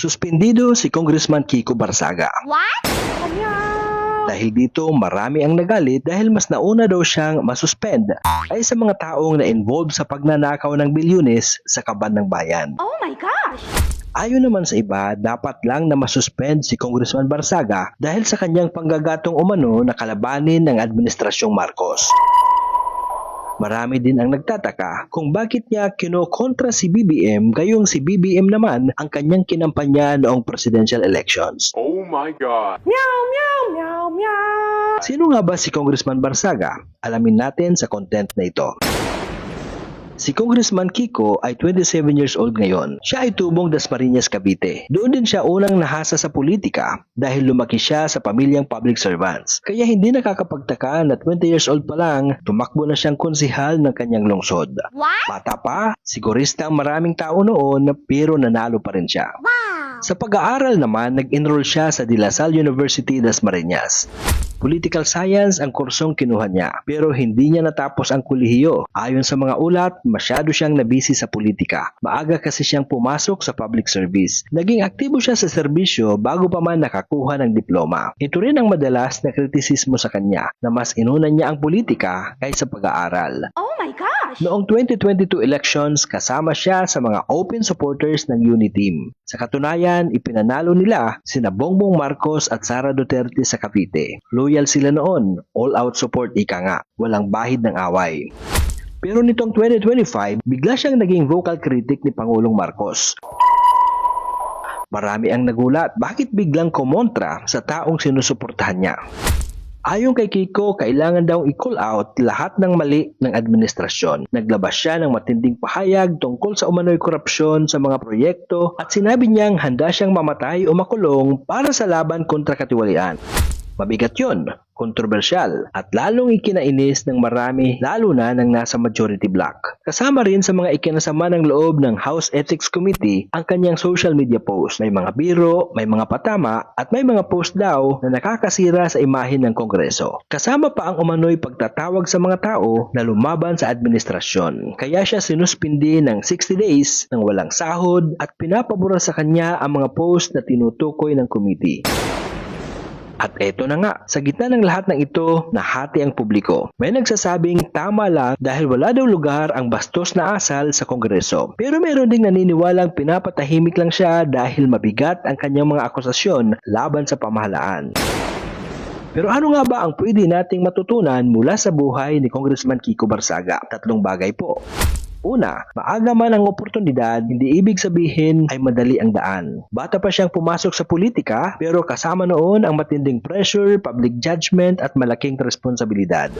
Suspendido si Congressman Kiko Barsaga. What? Dahil dito marami ang nagalit dahil mas nauna daw siyang masuspend ay sa mga taong na involved sa pagnanakaw ng bilyones sa kaban ng bayan. Oh my gosh! Ayon naman sa iba, dapat lang na masuspend si Congressman Barsaga dahil sa kanyang panggagatong umano na kalabanin ng Administrasyong Marcos. Marami din ang nagtataka kung bakit niya kinokontra si BBM gayong si BBM naman ang kanyang kinampanya noong presidential elections. Oh my god. Sino nga ba si Congressman Barsaga? Alamin natin sa content na ito. Si Congressman Kiko ay 27 years old ngayon. Siya ay tubong Dasmariñas, Cavite. Doon din siya unang nahasa sa politika dahil lumaki siya sa pamilyang public servants. Kaya hindi nakakapagtaka na 20 years old pa lang, tumakbo na siyang konsihal ng kanyang lungsod. What? Bata pa, sigurista ang maraming tao noon pero nanalo pa rin siya. Wow! Sa pag-aaral naman, nag-enroll siya sa De La Salle University das Marinas. Political Science ang kursong kinuha niya pero hindi niya natapos ang kolehiyo. Ayon sa mga ulat, masyado siyang nabisi sa politika. Maaga kasi siyang pumasok sa public service. Naging aktibo siya sa serbisyo bago pa man nakakuha ng diploma. Ito rin ang madalas na kritisismo sa kanya na mas inuna niya ang politika kaysa pag-aaral. Oh my gosh! Noong 2022 elections, kasama siya sa mga open supporters ng Uniteam. Sa katunayan, ipinanalo nila sina Bongbong Marcos at Sara Duterte sa Cavite. Loyal sila noon, all-out support ika nga, walang bahid ng away. Pero nitong 2025, bigla siyang naging vocal critic ni Pangulong Marcos. Marami ang nagulat bakit biglang kumontra sa taong sinusuportahan niya. Ayon kay Kiko, kailangan daw i-call out lahat ng mali ng administrasyon. Naglabas siya ng matinding pahayag tungkol sa umano'y korupsyon sa mga proyekto at sinabi niyang handa siyang mamatay o makulong para sa laban kontra katiwalian. Mabigat yun, kontrobersyal, at lalong ikinainis ng marami lalo na ng nasa majority block. Kasama rin sa mga ikinasama ng loob ng House Ethics Committee ang kanyang social media post. May mga biro, may mga patama, at may mga post daw na nakakasira sa imahe ng Kongreso. Kasama pa ang umano'y pagtatawag sa mga tao na lumaban sa administrasyon. Kaya siya sinuspindi ng 60 days ng walang sahod at pinapabura sa kanya ang mga post na tinutukoy ng committee. At eto na nga, sa gitna ng lahat ng ito, nahati ang publiko. May nagsasabing tama lang dahil wala daw lugar ang bastos na asal sa Kongreso. Pero meron ding naniniwalang pinapatahimik lang siya dahil mabigat ang kanyang mga akusasyon laban sa pamahalaan. Pero ano nga ba ang pwede nating matutunan mula sa buhay ni Congressman Kiko Barsaga? Tatlong bagay po. Una, maaga man ang oportunidad, hindi ibig sabihin ay madali ang daan. Bata pa siyang pumasok sa politika, pero kasama noon ang matinding pressure, public judgment at malaking responsibilidad.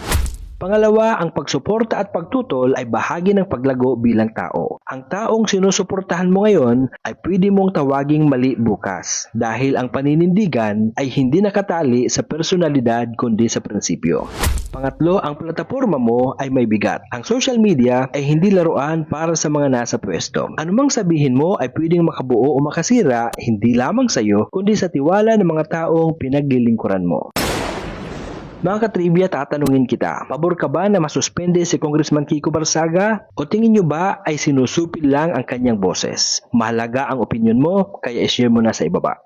Pangalawa, ang pagsuporta at pagtutol ay bahagi ng paglago bilang tao. Ang taong sinusuportahan mo ngayon ay pwede mong tawaging mali bukas dahil ang paninindigan ay hindi nakatali sa personalidad kundi sa prinsipyo. Pangatlo, ang plataforma mo ay may bigat. Ang social media ay hindi laruan para sa mga nasa pwesto. Anumang sabihin mo ay pwedeng makabuo o makasira hindi lamang sa iyo kundi sa tiwala ng mga taong pinaglilingkuran mo. Mga katribya, tatanungin kita, pabor ka ba na masuspende si Congressman Kiko Barsaga? O tingin nyo ba ay sinusupil lang ang kanyang boses? Mahalaga ang opinion mo, kaya ishare mo na sa ibaba.